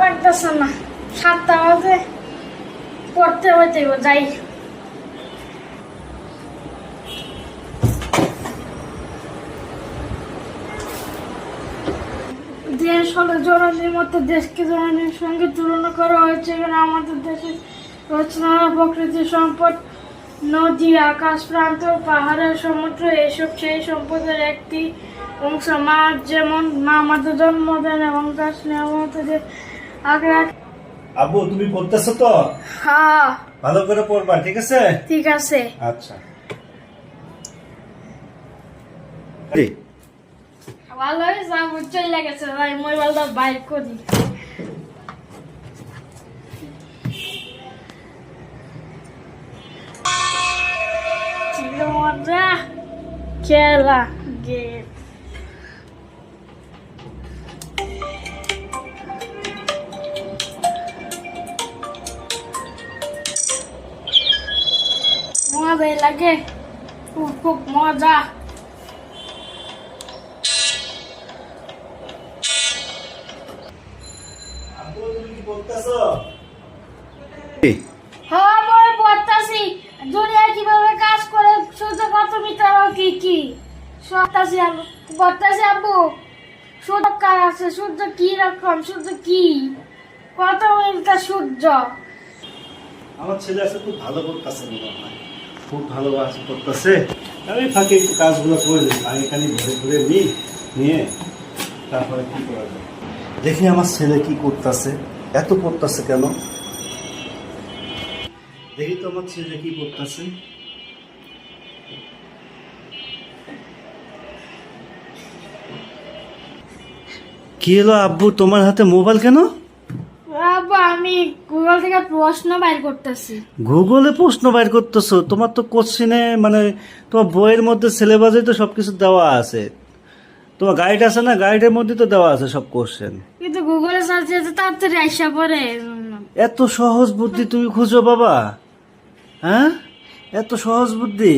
লাগতেছে না, সাতটা বাজে, পড়তে হইতে যাই। দেশ হলো জননীর মতো, দেশকে জননীর সঙ্গে তুলনা করা হয়েছে এবং আমাদের দেশের রচনা প্রকৃতি সম্পদ, নদী, আকাশ, প্রান্ত পাহাড়ের সমুদ্র, এসব সেই সম্পদের একটি অংশ। মা যেমন, মা, আমাদের জন্ম দেন এবং তার স্নেহ আব্বু তুমি পড়তেছো তো? হ্যাঁ। ভালো করে পড়বা ঠিক আছে? ঠিক আছে। আচ্ছা। ভালো হয়েছে আমার চলে গেছে ভাই মোবাইলটা বাইর করি। ছিল খেলা গেম। মজাই লাগে। খুব খুব মজা। হ্যাঁ কাজ করে সূর্য কি কি? সূর্য আছে? সূর্য কি রকম? সূর্য কি? সূর্য? আমার ছেলে আছে, খুব ভালো করতেছে মনে হয়। খুব ভালোবাসে করতেছে। আমি ফাঁকে একটু কাজগুলো করে দিই আগে খালি ঘুরে ঘুরে নিই, নিয়ে তারপরে কি করা যায়? দেখি আমার ছেলে কি করতেছে, এত করতেছে কেন? দেখি তো আমার ছেলে কি করতেছে। কি হলো আব্বু, তোমার হাতে মোবাইল কেন? আব্বু আমি গুগল থেকে প্রশ্ন বাইর করতেছি। গুগলে প্রশ্ন বাইর করতেছো? তোমার তো কোশ্চিনে মানে তোমার বইয়ের মধ্যে সিলেবাসে তো সবকিছু দেওয়া আছে। তোমার গাইড আছে না? গাইডের মধ্যে তো দেওয়া আছে সব কোশ্চেন কিন্তু গুগলে সার্চ দিতে তাড়াতাড়ি আইসা পড়ে। এত সহজ বুদ্ধি তুমি খুঁজো বাবা। হ্যাঁ? এত সহজ বুদ্ধি।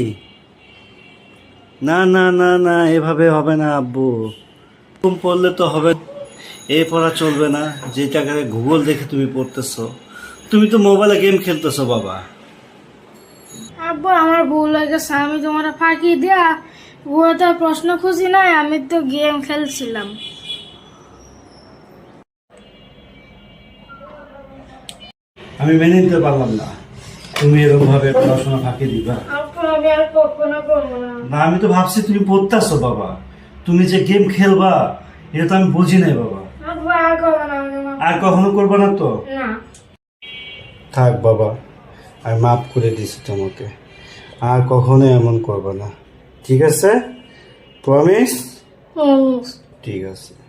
না না না না এভাবে হবে না আব্বু। পড়লে তো হবে। এ পড়া চলবে না। যে জায়গায় গুগল দেখে তুমি পড়তেছো। তুমি তো মোবাইলে গেম খেলতেছো বাবা। আব্বু আমার ভুল হয়ে গেছে। আমি তোমার ফাঁকি দিয়া গুগলে প্রশ্ন খুঁজি নাই। আমি তো গেম খেলছিলাম। আমি মেনে নিতে পারলাম না। তুমি এরকম ভাবে পড়াশোনা ফাঁকি দিবা। আমি আর কখনো করব না। না আমি তো ভাবছি তুমি পড়তেছো বাবা। তুমি যে গেম খেলবা এটা তো আমি বুঝি নাই বাবা। আর কখনো করব না। তো? থাক বাবা আমি মাফ করে দিছি তোমাকে। আর কখনো এমন করবা না। ঠিক আছে? প্রমিস ঠিক আছে।